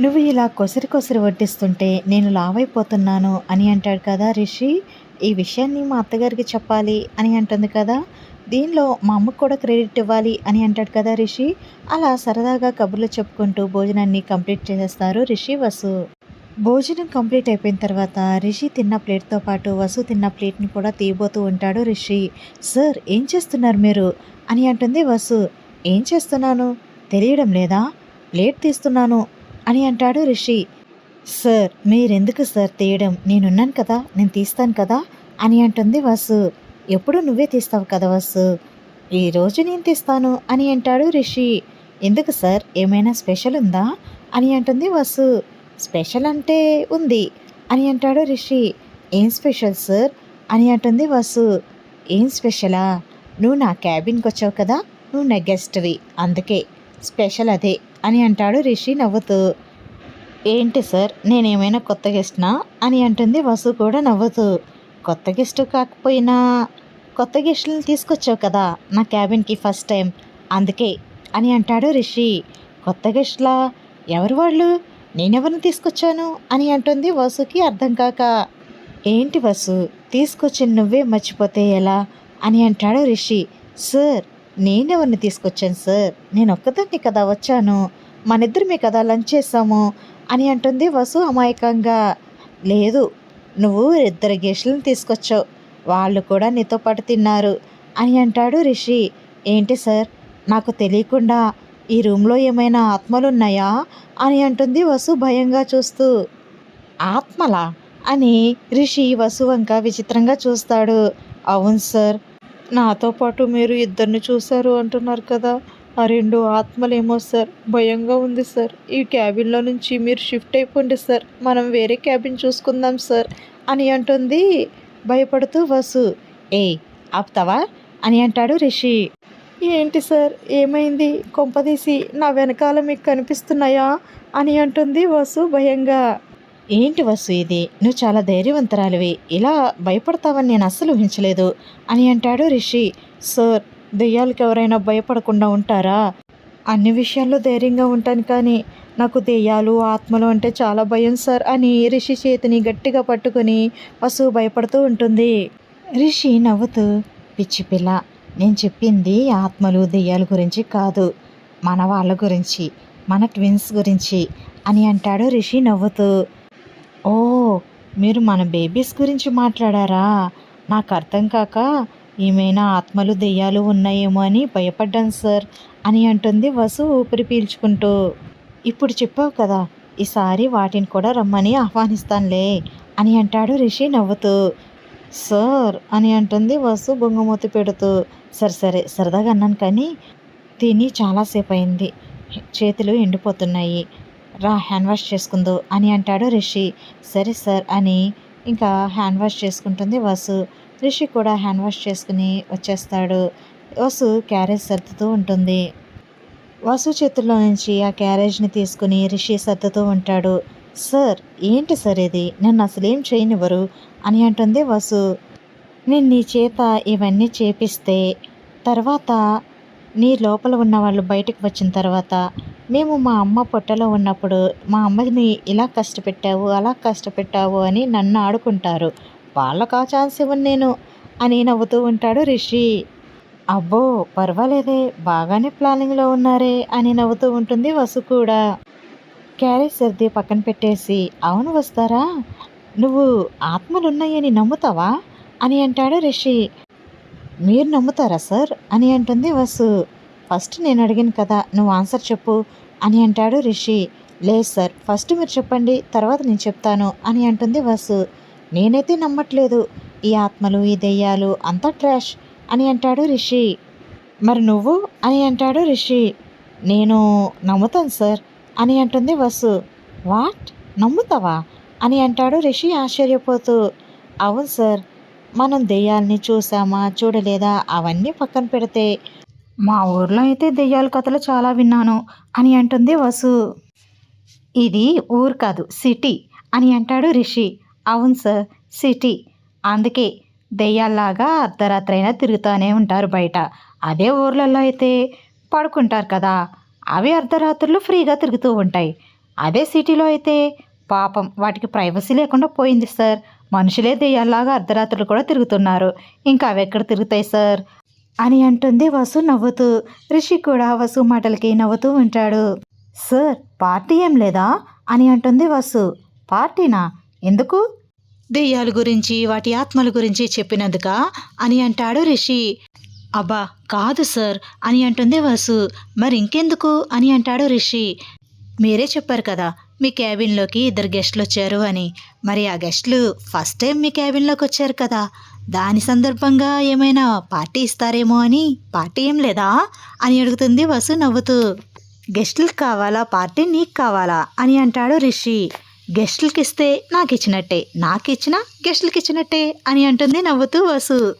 నువ్వు ఇలా కొసరి కొసరి వడ్డిస్తుంటే నేను లావైపోతున్నాను అని అంటాడు కదా రిషి. ఈ విషయాన్ని మా అత్తగారికి చెప్పాలి అని అంటుంది కదా. దీనిలో మా అమ్మకు కూడా క్రెడిట్ ఇవ్వాలి అని అంటాడు కదా రిషి. అలా సరదాగా కబుర్లు చెప్పుకుంటూ భోజనాన్ని కంప్లీట్ చేసేస్తారు రిషి వసు. భోజనం కంప్లీట్ అయిపోయిన తర్వాత రిషి తిన్న ప్లేట్తో పాటు వసు తిన్న ప్లేట్ని కూడా తీయబోతూ ఉంటాడు రిషి. సార్ ఏం చేస్తున్నారు మీరు? అని అంటుంది వసు. ఏం చేస్తున్నాను? తెలియడం లేదా? ప్లేట్ తీస్తున్నాను. అని అంటాడు రిషి. సార్ మీరెందుకు సార్ తీయడం? నేనున్నాను కదా నేను తీస్తాను కదా అని అంటుంది వసు. ఎప్పుడు నువ్వే తీస్తావు కదా వసు? ఈరోజు నేను తీస్తాను అని అంటాడు రిషి. ఎందుకు సార్? ఏమైనా స్పెషల్ ఉందా? అని అంటుంది వసు. స్పెషల్ అంటే ఉంది అని అంటాడు రిషి. ఏం స్పెషల్ సార్? అని అంటుంది వసు. ఏం స్పెషలా? నువ్వు నా క్యాబిన్కి వచ్చావు కదా నువ్వు నా గెస్ట్వి అందుకే. స్పెషల్ అదే అని అంటాడు రిషి నవ్వుతూ. ఏంటి సార్ నేనేమైనా కొత్త గెస్ట్నా? అని అంటుంది వసు కూడా నవ్వుతూ. కొత్త గెస్ట్ కాకపోయినా కొత్త గెస్ట్లను తీసుకొచ్చావు కదా నా క్యాబిన్కి ఫస్ట్ టైం. అందుకే అని అంటాడు రిషి. కొత్త గెస్ట్లా? ఎవరు వాళ్ళు? నేనెవరిని తీసుకొచ్చాను? అని అంటుంది వసుకి అర్థం కాక. ఏంటి వసు? తీసుకొచ్చి నువ్వే మర్చిపోతే ఎలా? అని అంటాడు రిషి. సార్ నేనెవరిని తీసుకొచ్చాను సార్? నేను ఒక్కదాన్ని కదా వచ్చాను. మనిద్దరమే కదా లంచ్ చేసాము అని అంటుంది వసు అమాయకంగా. లేదు నువ్వు ఇద్దరు గెస్టులను తీసుకొచ్చావు. వాళ్ళు కూడా నీతో పాటు తిన్నారు అని అంటాడు రిషి. ఏంటి సార్? నాకు తెలియకుండా ఈ రూమ్లో ఏమైనా ఆత్మలు ఉన్నాయా అని అంటుంది వసు భయంగా చూస్తూ. ఆత్మలా? అని రిషి వసు వంక విచిత్రంగా చూస్తాడు. అవును సార్ నాతో పాటు మీరు ఇద్దరిని చూశారు అంటున్నారు కదా. ఆ రెండు ఆత్మలేమో సార్. భయంగా ఉంది సార్. ఈ క్యాబిన్లో నుంచి మీరు షిఫ్ట్ అయిపోండి సార్. మనం వేరే క్యాబిన్ చూసుకుందాం సార్ అని అంటుంది భయపడుతూ వసు. ఏ ఆపుతావా? అని అంటాడు రిషి. ఏంటి సార్? ఏమైంది? కొంపదీసి నా వెనకాల మీకు కనిపిస్తున్నాయా? అని అంటుంది వసు భయంగా. ఏంటి వసు ఇది? నువ్వు చాలా ధైర్యవంతరాలివి. ఇలా భయపడతావని నేను అస్సలు ఊహించలేదు అని అంటాడు రిషి. సార్ దెయ్యాలకు ఎవరైనా భయపడకుండా ఉంటారా? అన్ని విషయాల్లో ధైర్యంగా ఉంటాను కానీ నాకు దెయ్యాలు ఆత్మలు అంటే చాలా భయం సార్ అని రిషి చేతిని గట్టిగా పట్టుకుని వసు భయపడుతూ ఉంటుంది. రిషి నవ్వుతూ పిచ్చి పిల్ల నేను చెప్పింది ఆత్మలు దెయ్యాల గురించి కాదు. మన వాళ్ళ గురించి మన ట్విన్స్ గురించి అని అంటాడు రిషి నవ్వుతూ. ఓ మీరు మన బేబీస్ గురించి మాట్లాడారా? నాకు అర్థం కాక ఏమైనా ఆత్మలు దెయ్యాలు ఉన్నాయేమో అని భయపడ్డాను సార్ అని అంటుంది వసు ఊపిరి పీల్చుకుంటూ. ఇప్పుడు చెప్పావు కదా ఈసారి వాటిని కూడా రమ్మని ఆహ్వానిస్తానులే అని అంటాడు రిషి నవ్వుతూ. సార్ అని అంటుంది వసు బొంగమూతి పెడుతూ. సరే సరే సరదాగా అన్నాను కానీ తిని చాలాసేపు అయింది. చేతులు ఎండిపోతున్నాయి. రా హ్యాండ్ వాష్ చేసుకుందో అని అంటాడు రిషి. సరే సార్ అని ఇంకా హ్యాండ్ వాష్ చేసుకుంటుంది వసు. రిషి కూడా హ్యాండ్ వాష్ చేసుకుని వచ్చేస్తాడు. వసు క్యారేజ్ సర్దుతూ ఉంటుంది. వసు చేతుల్లో నుంచి ఆ క్యారేజ్ని తీసుకుని రిషి సర్దుతూ ఉంటాడు. సార్ ఏంటి సార్ ఇది? నన్ను అసలేం చేయనివ్వరు? అని అంటుంది వసు. నేను నీ చేత ఇవన్నీ చేపిస్తే తర్వాత నీ లోపల ఉన్న వాళ్ళు బయటకు వచ్చిన తర్వాత మేము మా అమ్మ పొట్టలో ఉన్నప్పుడు మా అమ్మని ఇలా కష్టపెట్టావు అలా కష్టపెట్టావు అని నన్ను ఆడుకుంటారు. వాళ్ళకు ఆ ఛాన్స్ ఇవ్వను నేను అని నవ్వుతూ ఉంటాడు రిషి. అబ్బో పర్వాలేదే బాగానే ప్లానింగ్లో ఉన్నారే అని నవ్వుతూ ఉంటుంది వసు కూడా. క్యారేజ్ సర్ది పక్కన పెట్టేసి అవును వస్తారా? నువ్వు ఆత్మలున్నాయని నమ్ముతావా? అని అంటాడు రిషి. మీరు నమ్ముతారా సార్? అని అంటుంది వసు. ఫస్ట్ నేను అడిగాను కదా నువ్వు ఆన్సర్ చెప్పు అని అంటాడు రిషి. లేదు సార్ ఫస్ట్ మీరు చెప్పండి తర్వాత నేను చెప్తాను అని అంటుంది వసు. నేనైతే నమ్మట్లేదు ఈ ఆత్మలు ఈ దెయ్యాలు అంతా ట్రాష్ అని అంటాడు రిషి. మరి నువ్వు? అని అంటాడు రిషి. నేను నమ్ముతాను సార్ అని అంటుంది వసు. వాట్? నమ్ముతావా? అని అంటాడు రిషి ఆశ్చర్యపోతూ. అవును సార్ మనం దెయ్యాల్ని చూసామా చూడలేదా అవన్నీ పక్కన పెడితే మా ఊర్లో అయితే దెయ్యాల కథలు చాలా విన్నాను అని అంటుంది వసు. ఇది ఊరు కాదు సిటీ అని అంటాడు రిషి. అవును సార్ సిటీ. అందుకే దెయ్యాల్లాగా అర్ధరాత్రైనా తిరుగుతూనే ఉంటారు బయట. అదే ఊర్లలో అయితే పడుకుంటారు కదా. అవి అర్ధరాత్రులు ఫ్రీగా తిరుగుతూ ఉంటాయి. అదే సిటీలో అయితే పాపం వాటికి ప్రైవసీ లేకుండా పోయింది సార్. మనుషులే దెయ్యాల్లాగా అర్ధరాత్రులు కూడా తిరుగుతున్నారు. ఇంకా అవి ఎక్కడ తిరుగుతాయి సార్? అని అంటుంది వసు నవ్వుతూ. రిషి కూడా వసు మాటలకి నవ్వుతూ ఉంటాడు. సార్ పార్టీ ఏం లేదా? అని అంటుంది వసు. పార్టీనా? ఎందుకు? దెయ్యాల గురించి వాటి ఆత్మల గురించి చెప్పినందుక? అని అంటాడు రిషి. అబ్బా కాదు సార్ అని అంటుంది వసు. మరి ఇంకెందుకు అని అంటాడు రిషి. మీరే చెప్పారు కదా మీ క్యాబిన్లోకి ఇద్దరు గెస్ట్లు వచ్చారు అని. మరి ఆ గెస్ట్లు ఫస్ట్ టైం మీ క్యాబిన్లోకి వచ్చారు కదా. దాని సందర్భంగా ఏమైనా పార్టీ ఇస్తారేమో అని పార్టీ ఏం లేదా? అని అడుగుతుంది వసు నవ్వుతూ. గెస్టులకు కావాలా? పార్టీ నీకు కావాలా? అని అంటాడు రిషి. గెస్టులకి ఇస్తే నాకు ఇచ్చినట్టే. నాకు ఇచ్చిన గెస్టులకి ఇచ్చినట్టే అని అంటుంది నవ్వుతూ వసు.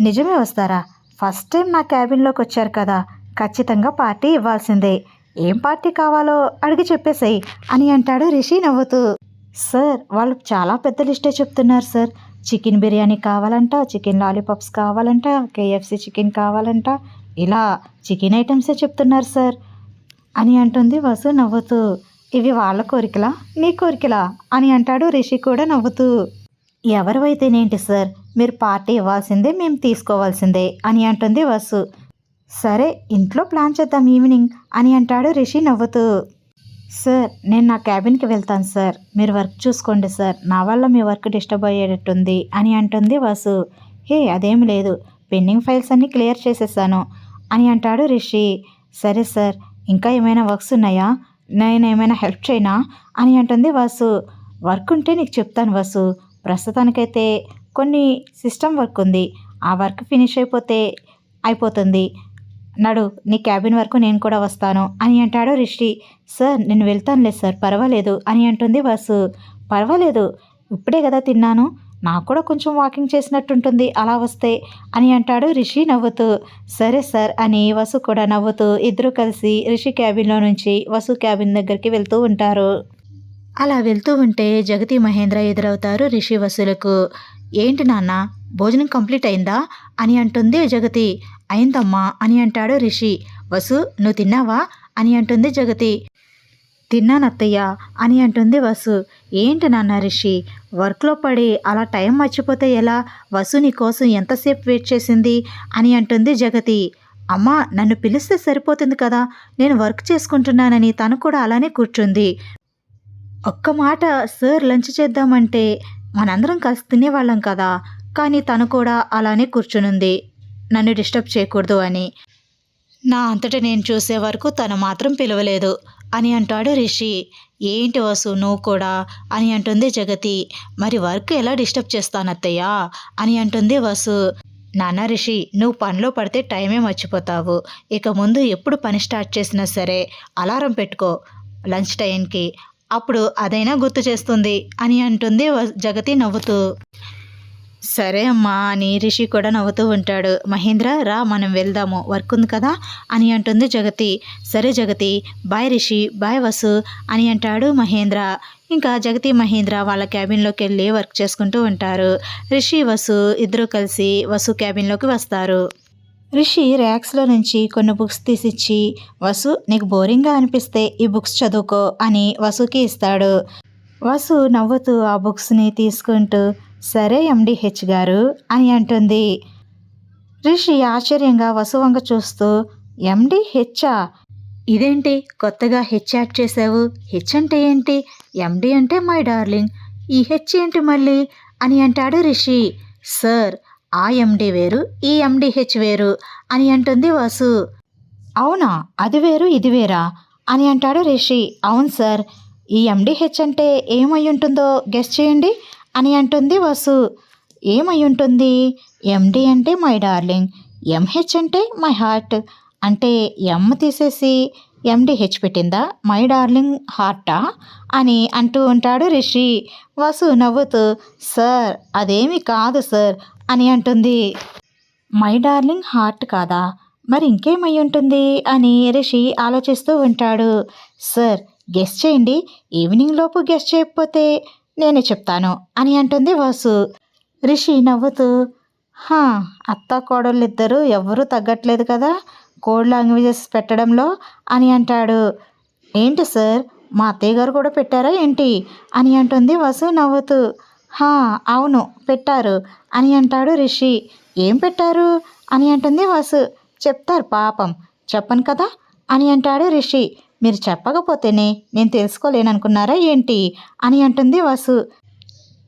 నిజమే వస్తారా? ఫస్ట్ టైం నా క్యాబిన్లోకి వచ్చారు కదా. ఖచ్చితంగా పార్టీ ఇవ్వాల్సిందే. ఏం పార్టీ కావాలో అడిగి చెప్పేసేయ్ అని అంటాడు రిషి నవ్వుతూ. సార్ వాళ్ళు చాలా పెద్ద లిస్టే చెప్తున్నారు సార్. చికెన్ బిర్యానీ కావాలంట చికెన్ లాలీపాప్స్ కావాలంట కేఎఫ్సి చికెన్ కావాలంట. ఇలా చికెన్ ఐటమ్సే చెప్తున్నారు సార్ అని అంటుంది వసు నవ్వుతూ. ఇవి వాళ్ళ కోరికలా? నీ కోరికలా? అని అంటాడు రిషి కూడా నవ్వుతూ. ఎవరివైతేనేంటి సార్? మీరు పార్టీ ఇవ్వాల్సిందే మేము తీసుకోవాల్సిందే అని అంటుంది వసు. సరే ఇంట్లో ప్లాన్ చేద్దాం ఈవినింగ్ అని అంటాడు రిషి నవ్వుతూ. సార్ నేను నా క్యాబిన్కి వెళ్తాను సార్. మీరు వర్క్ చూసుకోండి సార్. నా వల్ల మీ వర్క్ డిస్టర్బ్ అయ్యేటట్టుంది అని అంటుంది వాసు. హే అదేం లేదు. పెండింగ్ ఫైల్స్ అన్నీ క్లియర్ చేసేసాను అని అంటాడు రిషి. సరే సార్ ఇంకా ఏమైనా వర్క్స్ ఉన్నాయా? నేను ఏమైనా హెల్ప్ చేయనా? అని అంటుంది వాసు. వర్క్ ఉంటే నీకు చెప్తాను వాసు. ప్రస్తుతానికైతే కొన్ని సిస్టమ్ వర్క్ ఉంది. ఆ వర్క్ ఫినిష్ అయిపోతే అయిపోతుంది. నడు నీ క్యాబిన్ వరకు నేను కూడా వస్తాను అని అంటాడు రిషి. సార్ నేను వెళ్తానులే సార్ పర్వాలేదు అని అంటుంది వసు. పర్వాలేదు ఇప్పుడే కదా తిన్నాను. నాకు కూడా కొంచెం వాకింగ్ చేసినట్టుంటుంది అలా వస్తే అని అంటాడు రిషి నవ్వుతూ. సరే సార్ అని వసు కూడా నవ్వుతూ ఇద్దరు కలిసి రిషి క్యాబిన్లో నుంచి వసు క్యాబిన్ దగ్గరికి వెళ్తూ ఉంటారు. అలా వెళ్తూ ఉంటే జగతి మహేంద్ర ఎదురవుతారు రిషి వసులకు. ఏంటి నాన్న భోజనం కంప్లీట్ అయిందా? అని అంటుంది జగతి. అయిందమ్మా అని అంటాడు రిషి. వసు నువ్వు తిన్నావా? అని అంటుంది జగతి. తిన్నానత్తయ్య అని అంటుంది వసు. ఏంటి నాన్న రిషి వర్క్లో పడి అలా టైం మర్చిపోతే ఎలా? వసు నీ కోసం ఎంతసేపు వెయిట్ చేసింది? అని అంటుంది జగతి. అమ్మా నన్ను పిలిస్తే సరిపోతుంది కదా. నేను వర్క్ చేసుకుంటున్నానని తను కూడా అలానే కూర్చుంది. ఒక్క మాట సార్ లంచ్ చేద్దామంటే మనందరం కలిసి తినేవాళ్ళం కదా. కానీ తను కూడా అలానే కూర్చునుంది. నన్ను డిస్టర్బ్ చేయకూడదు అని. నా అంతటా నేను చూసే వరకు తను మాత్రం పిలవలేదు. అని అంటాడు రిషి. ఏంటి వసు నువ్వు కూడా? అని అంటుంది జగతి. మరి వర్క్ ఎలా డిస్టర్బ్ చేస్తానత్తయ్యా? అని అంటుంది వసు. నాన్న రిషి నువ్వు పనిలో పడితే టైమే మర్చిపోతావు. ఇక ముందు ఎప్పుడు పని స్టార్ట్ చేసినా సరే అలారం పెట్టుకో. లంచ్ టైంకి. అప్పుడు అదైనా గుర్తు చేస్తుంది అని అంటుంది వ- జగతి నవ్వుతూ. సరే అమ్మా అని రిషి కూడా నవ్వుతూ ఉంటాడు. మహేంద్ర రా మనం వెళ్దాము. వర్క్ ఉంది కదా అని అంటుంది జగతి. సరే జగతి బాయ్ రిషి బాయ్ వసు అని అంటాడు మహేంద్ర. ఇంకా జగతి మహేంద్ర వాళ్ళ క్యాబిన్లోకి వెళ్ళి వర్క్ చేసుకుంటూ ఉంటారు. రిషి వసు ఇద్దరు కలిసి వసు క్యాబిన్లోకి వస్తారు. రిషి ర్యాక్స్లో నుంచి కొన్ని బుక్స్ తీసిచ్చి వసు నీకు బోరింగ్గా అనిపిస్తే ఈ బుక్స్ చదువుకో అని వసుకి ఇస్తాడు. వసు నవ్వుతూ ఆ బుక్స్ని తీసుకుంటూ సరే ఎండిహెచ్ గారు అని అంటుంది. రిషి ఆశ్చర్యంగా వసు వంక చూస్తూ ఎండి హెచ్చా ఇదేంటి? కొత్తగా హెచ్ యాడ్ చేసావు హెచ్ అంటే ఏంటి? ఎండి అంటే మై డార్లింగ్. ఈ హెచ్ ఏంటి మళ్ళీ? అని అంటాడు రిషి. సార్ ఆ ఎండి వేరు ఈ ఎండిహెచ్ వేరు అని అంటుంది వసు. అవునా అది వేరు ఇది వేరా అని అంటాడు రిషి. అవును సార్ ఈ ఎండిహెచ్ అంటే ఏమై ఉంటుందో గెస్ చేయండి అని అంటుంది వసు. ఏమై ఉంటుంది? ఎండి అంటే మై డార్లింగ్ ఎంహెచ్ అంటే మై హార్ట్. అంటే ఎమ్ తీసేసి ఎండిహెచ్ పెట్టిందా? మై డార్లింగ్ హార్టా అని అంటూ ఉంటాడు రిషి. వసు నవ్వుతూ సార్ అదేమి కాదు సార్ అని అంటుంది. మై డార్లింగ్ హార్ట్ కాదా? మరి ఇంకేమై ఉంటుంది? అని రిషి ఆలోచిస్తూ ఉంటాడు. సార్ గెస్ చేయండి. ఈవినింగ్ లోపు గెస్ చేయకపోతే నేనే చెప్తాను అని అంటుంది వాసు. రిషి నవ్వుతూ హా అత్త కోడళ్ళిద్దరూ ఇద్దరు ఎవ్వరూ తగ్గట్లేదు కదా కోడ్ లాంగ్వేజెస్ పెట్టడంలో అని అంటాడు. ఏంటి సార్ మా అత్తయ్య గారు కూడా పెట్టారా ఏంటి? అని అంటుంది వసు నవ్వుతూ. హా అవును పెట్టారు. అని అంటాడు రిషి. ఏం పెట్టారు? అని అంటుంది వసు. చెప్తారు పాపం. చెప్పను కదా? అని అంటాడు రిషి. మీరు చెప్పకపోతేనే నేను తెలుసుకోలేననుకున్నారా ఏంటి? అని అంటుంది వసు.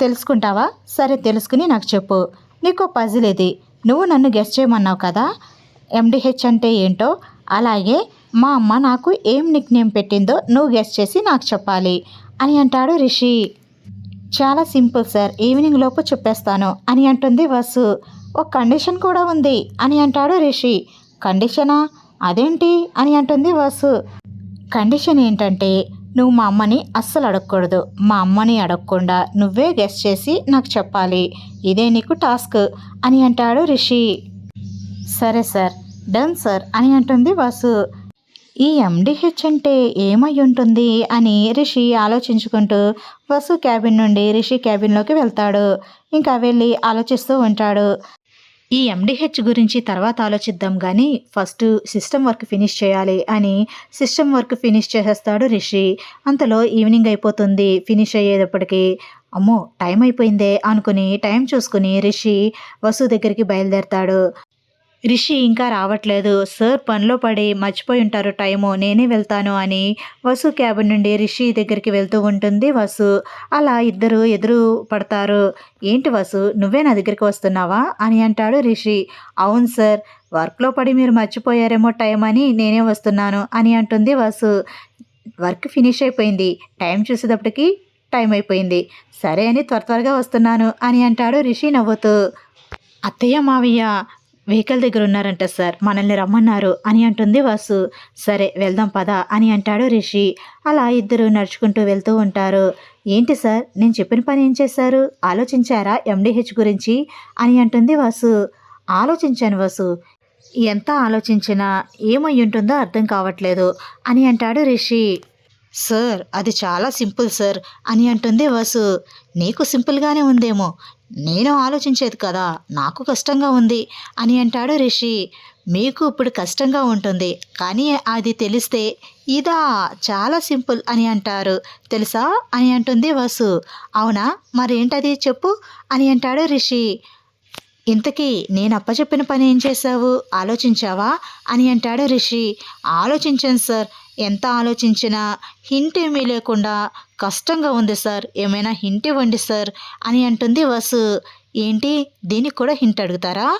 తెలుసుకుంటావా? సరే తెలుసుకుని నాకు చెప్పు. నీకు పజిల్ ఇది నువ్వు నన్ను గెస్ట్ చేయమన్నావు కదా? ఎండిహెచ్ అంటే ఏంటో? అలాగే మా అమ్మ నాకు ఏం నిక్ నేమ్ పెట్టిందో నువ్వు గెస్ట్ చేసి నాకు చెప్పాలి. అని అంటాడు రిషి. చాలా సింపుల్ సార్. ఈవినింగ్ లోపు చెప్పేస్తాను. అని అంటుంది వసు. ఒక కండిషన్ కూడా ఉంది అని అంటాడు రిషి. కండిషనా? అదేంటి? అని అంటుంది వసు. కండిషన్ ఏంటంటే నువ్వు మా అమ్మని అస్సలు అడగకూడదు. మా అమ్మని అడగకుండా నువ్వే గెస్ట్ చేసి నాకు చెప్పాలి. ఇదే నీకు టాస్క్ అని అంటాడు రిషి. సరే సార్. డన్ సార్ అని అంటుంది వసు. ఈ ఎండిహెచ్ అంటే ఏమై ఉంటుంది అని రిషి ఆలోచించుకుంటూ వసు క్యాబిన్ నుండి రిషి క్యాబిన్లోకి వెళ్తాడు. ఇంకా వెళ్ళి ఆలోచిస్తూ ఉంటాడు. ఈ ఎండిహెచ్ గురించి తర్వాత ఆలోచిద్దాం కానీ ఫస్ట్ సిస్టమ్ వర్క్ ఫినిష్ చేయాలి అని సిస్టమ్ వర్క్ ఫినిష్ చేసేస్తాడు రిషి. అంతలో ఈవినింగ్ అయిపోతుంది. ఫినిష్ అయ్యేటప్పటికి అమ్మో టైం అయిపోయిందే అనుకుని టైం చూసుకుని రిషి వసు దగ్గరికి బయలుదేరతాడు. రిషి ఇంకా రావట్లేదు. సార్ పనిలో పడి మర్చిపోయి ఉంటారు. టైము నేనే వెళ్తాను అని వసు క్యాబిన్ నుండి రిషి దగ్గరికి వెళ్తూ ఉంటుంది. వసు అలా ఇద్దరు ఎదురు పడతారు. ఏంటి వసు నువ్వే నా దగ్గరికి వస్తున్నావా? అని అంటాడు రిషి. అవును సార్ వర్క్లో పడి మీరు మర్చిపోయారేమో టైం అని నేనే వస్తున్నాను అని అంటుంది వసు. వర్క్ ఫినిష్ అయిపోయింది. టైం చూసేటప్పటికి టైం అయిపోయింది. సరే అని త్వర త్వరగా వస్తున్నాను అని అంటాడు రిషి నవ్వుతూ. అత్తయ్య మావయ్య వెహికల్ దగ్గర ఉన్నారంట సార్. మనల్ని రమ్మన్నారు అని అంటుంది వాసు. సరే వెళ్దాం పద అని అంటాడు రిషి. అలా ఇద్దరు నడుచుకుంటూ వెళ్తూ ఉంటారు. ఏంటి సార్ నేను చెప్పిన పని ఏం చేశారు? ఆలోచించారా ఎండిహెచ్ గురించి? అని అంటుంది వాసు. ఆలోచించాను వాసు. ఎంత ఆలోచించినా ఏమై ఉంటుందో అర్థం కావట్లేదు అని అంటాడు రిషి. సార్ అది చాలా సింపుల్ సార్ అని అంటుంది వసు. నీకు సింపుల్గానే ఉందేమో. నేను ఆలోచించేది కదా నాకు కష్టంగా ఉంది అని అంటాడు రిషి. మీకు ఇప్పుడు కష్టంగా ఉంటుంది కానీ అది తెలిస్తే ఇదా చాలా సింపుల్ అని అంటారు. తెలుసా అని అంటుంది వసు. అవునా? మరేంటది చెప్పు అని అంటాడు రిషి. ఇంతకీ నేను అప్పచెప్పిన పని ఏం చేశావు? ఆలోచించావా? అని అంటాడు రిషి. ఆలోచించాను సార్. ఎంత ఆలోచించినా హింట్ ఏమీ లేకుండా కష్టంగా ఉంది సార్ ఏమైనా హింట్ ఇవ్వండి సార్ అని అంటుంది వసు. ఏంటి? దీనికి కూడా హింట్ అడుగుతారా?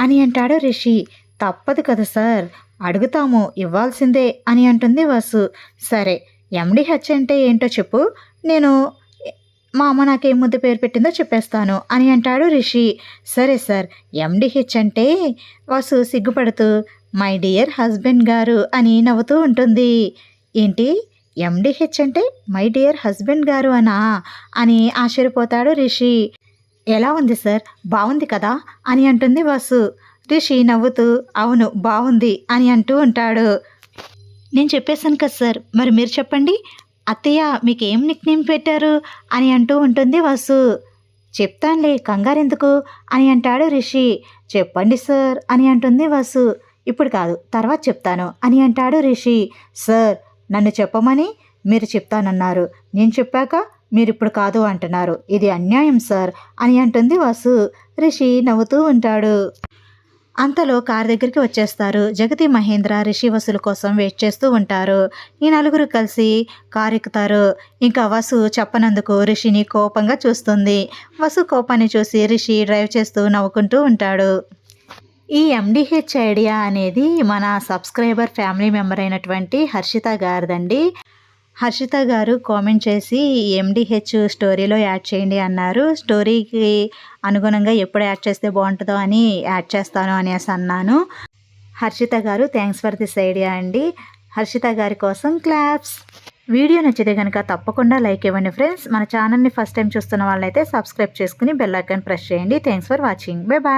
అని అంటాడు రిషి. తప్పదు కదా సార్ అడుగుతాము ఇవ్వాల్సిందే అని అంటుంది వసు. సరే ఎండిహెచ్ అంటే ఏంటో చెప్పు. నేను మా అమ్మ నాకేం ముద్దు పేరు పెట్టిందో చెప్పేస్తాను అని అంటాడు రిషి. సరే సార్ ఎండిహెచ్ అంటే వసు సిగ్గుపడుతూ మై డియర్ హస్బెండ్ గారు అని నవ్వుతూ ఉంటుంది. ఏంటి? ఎండిహెచ్ అంటే మై డియర్ హస్బెండ్ గారు అనా అని ఆశ్చర్యపోతాడు రిషి. ఎలా ఉంది సార్? బాగుంది కదా? అని అంటుంది వసు. రిషి నవ్వుతూ అవును బాగుంది అని అంటూ ఉంటాడు. నేను చెప్పేశాను కదా సార్ మరి మీరు చెప్పండి. అత్తయ్య మీకు ఏం నిక్నేమ్ పెట్టారు? అని అంటూ ఉంటుంది వసు. చెప్తానులే కంగారెందుకు అని అంటాడు రిషి. చెప్పండి సార్ అని అంటుంది వసు. ఇప్పుడు కాదు తర్వాత చెప్తాను అని అంటాడు రిషి. సార్ నన్ను చెప్పమని మీరు చెప్తానన్నారు. నేను చెప్పాక మీరు ఇప్పుడు కాదు అంటున్నారు. ఇది అన్యాయం సార్ అని అంటుంది వసు. రిషి నవ్వుతూ ఉంటాడు. అంతలో కార్ దగ్గరికి వచ్చేస్తారు. జగతి మహేంద్ర రిషి వసుల కోసం వెయిట్ చేస్తూ ఉంటారు. ఈ నలుగురు కలిసి కారు ఎక్కుతారు. ఇంకా వసు చెప్పనందుకు రిషిని కోపంగా చూస్తుంది. వసు కోపాన్ని చూసి రిషి డ్రైవ్ చేస్తూ నవ్వుకుంటూ ఉంటాడు. ఈ ఎండిహెచ్ ఐడియా అనేది మన సబ్స్క్రైబర్ ఫ్యామిలీ మెంబర్ అయినటువంటి హర్షిత గారిదండి. హర్షిత గారు కామెంట్ చేసి ఎండిహెచ్ స్టోరీలో యాడ్ చేయండి అన్నారు. స్టోరీకి అనుగుణంగా ఎప్పుడు యాడ్ చేస్తే బాగుంటుందో అని యాడ్ చేస్తాను అనేసి అన్నాను. హర్షిత గారు థ్యాంక్స్ ఫర్ దిస్ ఐడియా అండి. హర్షిత గారి కోసం క్లాప్స్. వీడియో నచ్చితే కనుక తప్పకుండా లైక్ ఇవ్వండి ఫ్రెండ్స్. మన ఛానల్ని ఫస్ట్ టైం చూస్తున్న వాళ్ళైతే సబ్స్క్రైబ్ చేసుకుని బెల్ ఐకాన్ ప్రెస్ చేయండి. Thanks for watching bye bye